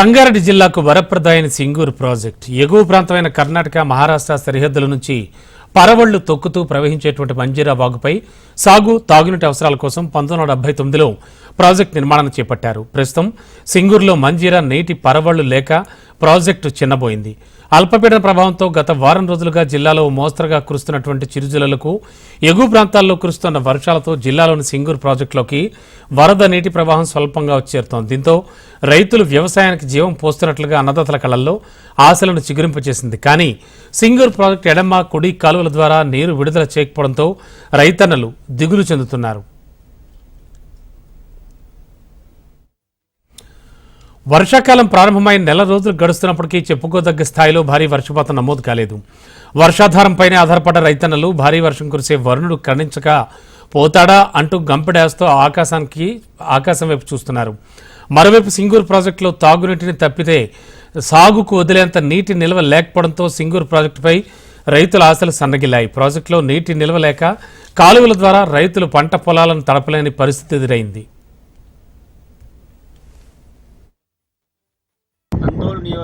సంగారెడ్డి జిల్లాకు వరప్రదాయన సింగూరు ప్రాజెక్ట్. ఎగువ ప్రాంతమైన కర్ణాటక మహారాష్ట్ర సరిహద్దుల నుంచి పరవళ్ళు తొక్కుతూ ప్రవహించేటువంటి మంజీరా వాగుపై సాగు తాగునీటి అవసరాల కోసం పంతొమ్మిది వందల డెబ్బై తొమ్మిదిలో ప్రాజెక్ట్ నిర్మాణం చేపట్టారు. ప్రస్తుతం సింగూరులో మంజీరా నీటి పరవళ్ళు లేక ప్రాజెక్టు చిన్నబోయింది. అల్పపీడన ప్రభావంతో గత వారం రోజులుగా జిల్లాలో మోస్తరుగా కురుస్తున్నటువంటి చిరుజల్లులకు ఎగువ ప్రాంతాల్లో కురుస్తున్న వర్షాలతో జిల్లాలోని సింగూరు ప్రాజెక్టులోకి వరద నీటి ప్రవాహం స్వల్పంగా వచ్చేరుతోంది దీంతో రైతులు వ్యవసాయానికి జీవం పోస్తున్నట్లుగా అన్నదాతల కళల్లో ఆశలను చిగురింపచేసింది కానీ సింగూరు ప్రాజెక్టు ఎడమ కుడి కాలువల ద్వారా నీరు విడుదల చేయకపోవడంతో రైతన్నలు దిగులు చెందుతున్నారు. వర్షాకాలం ప్రారంభమై నెల రోజులు గడుస్తున్నప్పటికీ చెప్పుకోదగ్గ స్థాయిలో భారీ వర్షపాతం నమోదు కాలేదు. వర్షాధారంపైనే ఆధారపడ్డ రైతన్నలు భారీ వర్షం కురిసే వరుణుడు ఖండించక పోతాడా అంటూ గంపెడేస్తూ ఆకాశానికి ఆకాశం వైపు చూస్తున్నారు. మరోవైపు సింగూరు ప్రాజెక్టులో తాగునీటిని తప్పితే సాగుకు వదిలేంత నీటి నిల్వ లేకపోవడంతో సింగూరు ప్రాజెక్టుపై రైతుల ఆశలు సన్నగిల్లాయి. ప్రాజెక్టులో నీటి నిల్వ లేక కాలువల ద్వారా రైతులు పంట పొలాలను తడపలేని పరిస్థితి ఎదురైంది.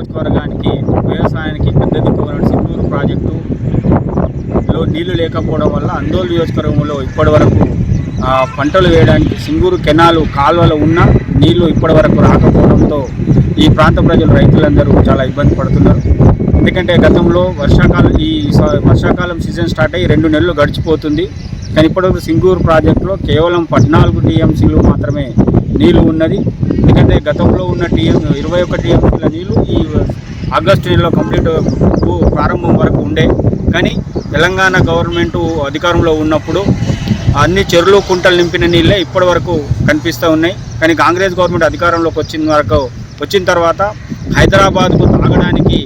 నియోజకవర్గానికి వ్యవసాయానికి పెద్ద దిక్కున సింగూరు ప్రాజెక్టులో నీళ్ళు లేకపోవడం వల్ల అందోలు నియోజకవర్గంలో ఇప్పటి వరకు పంటలు వేయడానికి సింగూరు కెనాలు కాలువలు ఉన్న నీళ్ళు ఇప్పటి వరకు రాకపోవడంతో ఈ ప్రాంత ప్రజలు రైతులందరూ చాలా ఇబ్బంది పడుతున్నారు. ఎందుకంటే గతంలో వర్షాకాలం ఈ వర్షాకాలం సీజన్ స్టార్ట్ అయ్యి రెండు నెలలు గడిచిపోతుంది. కానీ ఇప్పటివరకు సింగూరు ప్రాజెక్టులో కేవలం పద్నాలుగు టీఎంసీలు మాత్రమే నీళ్ళు ఉన్నది. ఎందుకంటే గతంలో ఉన్న టీఎం ఇరవై ఒక టీఎంసీల నీళ్ళు ఈ ఆగస్టు నెలలో కంప్లీట్ ప్రారంభం వరకు ఉండే. కానీ తెలంగాణ గవర్నమెంట్ అధికారంలో ఉన్నప్పుడు అన్ని చెరువులు కుంటలు నింపిన నీళ్ళే ఇప్పటి వరకు కనిపిస్తూ ఉన్నాయి. కానీ కాంగ్రెస్ గవర్నమెంట్ అధికారంలోకి వచ్చిన వరకు వచ్చిన తర్వాత హైదరాబాద్కు తాగడానికి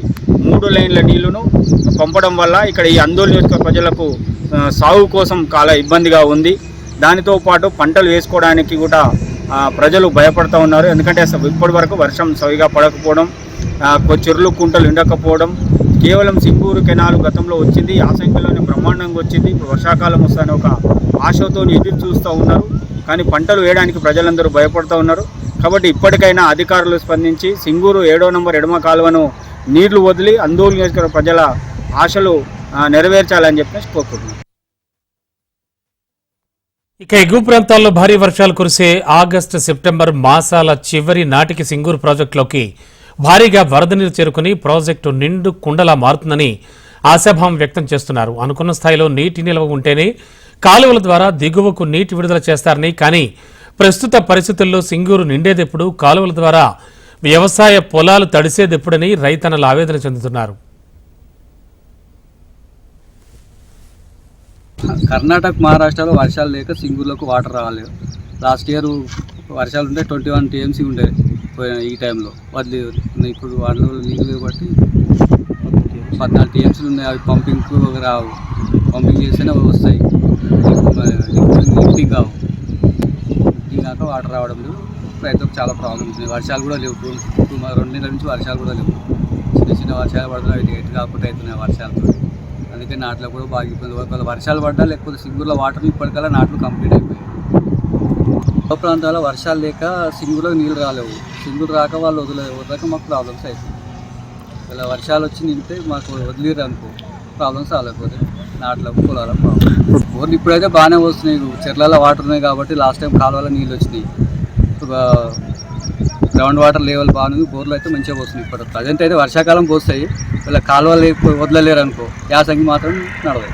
మూడు లైన్ల నీళ్ళను పంపడం వల్ల ఇక్కడ ఈ అందోళన ప్రజలకు సాగు కోసం చాలా ఇబ్బందిగా ఉంది. దానితో పాటు పంటలు వేసుకోవడానికి కూడా ప్రజలు భయపడుతూ ఉన్నారు. ఎందుకంటే అసలు ఇప్పటి వరకు వర్షం సవిగా పడకపోవడం చెరులు కొ- కుంటలు ఉండకపోవడం కేవలం సింగూరు కెనాలు గతంలో వచ్చింది. ఆ సంఖ్యలోనే బ్రహ్మాండంగా వచ్చింది. ఇప్పుడు వర్షాకాలం వస్తానే ఒక ఆశతో ఎదురు చూస్తూ ఉన్నారు. కానీ పంటలు వేయడానికి ప్రజలందరూ భయపడుతూ ఉన్నారు. కాబట్టి ఇప్పటికైనా అధికారులు స్పందించి సింగూరు ఏడో నంబర్ ఎడమ కాలువను నీళ్ళు వదిలి అందోళన నియోజకవర్గ ప్రజల ఆశలు నెరవేర్చాలని చెప్పేసి కోరుకుంటున్నాను ఇక ఎగువ ప్రాంతాల్లో భారీ వర్షాలు కురిసే ఆగస్టు సెప్టెంబర్ మాసాల చివరి నాటికి సింగూరు ప్రాజెక్టులోకి భారీగా వరద నీరు చేరుకుని ప్రాజెక్టు నిండు కుండలా మారుతుందని ఆశాభావం వ్యక్తం చేస్తున్నారు. అనుకున్న స్థాయిలో నీటి నిల్వ ఉంటేనే కాలువల ద్వారా దిగువకు నీటి విడుదల చేస్తారని కానీ ప్రస్తుత పరిస్థితుల్లో సింగూరు నిండేదెప్పుడు కాలువల ద్వారా వ్యవసాయ పొలాలు తడిసేదెప్పుడని రైతన్నలు ఆవేదన చెందుతున్నారు. కర్ణాటక మహారాష్ట్రలో వర్షాలు లేక సింగూరులోకి వాటర్ రాలేదు. లాస్ట్ ఇయర్ వర్షాలు ఉంటే ట్వంటీ వన్ టీఎంసీ ఉండే ఈ టైంలో. వదిలి ఇప్పుడు వాళ్ళు నీళ్ళు కాబట్టి పద్నాలుగు టీఎంసీలు ఉన్నాయి. అవి పంపింగ్ రావు. పంపింగ్ చేస్తేనే అవి వస్తాయి లిఫ్టింగ్ కావు. లిఫ్టింగ్ కాక వాటర్ రావడం లేదు. రైతులకు చాలా ప్రాబ్లమ్స్ వర్షాలు కూడా లేవు. టూ టూ రెండు నెలల నుంచి వర్షాలు కూడా లేవు. చిన్న చిన్న వర్షాలు పడుతున్నాయి అవి ఎటు కాకుండా అవుతున్నాయి వర్షాలతో. అందుకే నాట్లో కూడా బాగా ఇబ్బంది. ఒకవేళ వర్షాలు పడ్డా లేకపోతే సింగూరులో వాటర్ ఇప్పటికల్లా నాట్లు కంప్లీట్ అయిపోయాయి. ఆ ప్రాంతాల్లో వర్షాలు లేక సింగూరులో నీళ్ళు రాలేవు. సింగులు రాక వాళ్ళు వదిలే వదలక మాకు ప్రాబ్లమ్స్ అవుతుంది ఇలా వర్షాలు వచ్చి నింపితే మాకు వదిలేరు అనుకో. ప్రాబ్లమ్స్ రాలేకపోతే నాట్లకు పొలాలకు ప్రాబ్లమ్ బోర్లు ఇప్పుడైతే బాగానే వస్తున్నాయి. చెర్లలో వాటర్ ఉన్నాయి కాబట్టి లాస్ట్ టైం కాలువలో నీళ్ళు వచ్చినాయి. గ్రౌండ్ వాటర్ లెవెల్ బాగుంది బోర్లు అయితే మంచిగా పోస్తుంది ఇప్పుడు ప్రజెంట్ అయితే వర్షాకాలం పోస్తాయి. ఇలా కాలువలు వదలలేరు అనుకో యాసంగి మాత్రం నడవదు.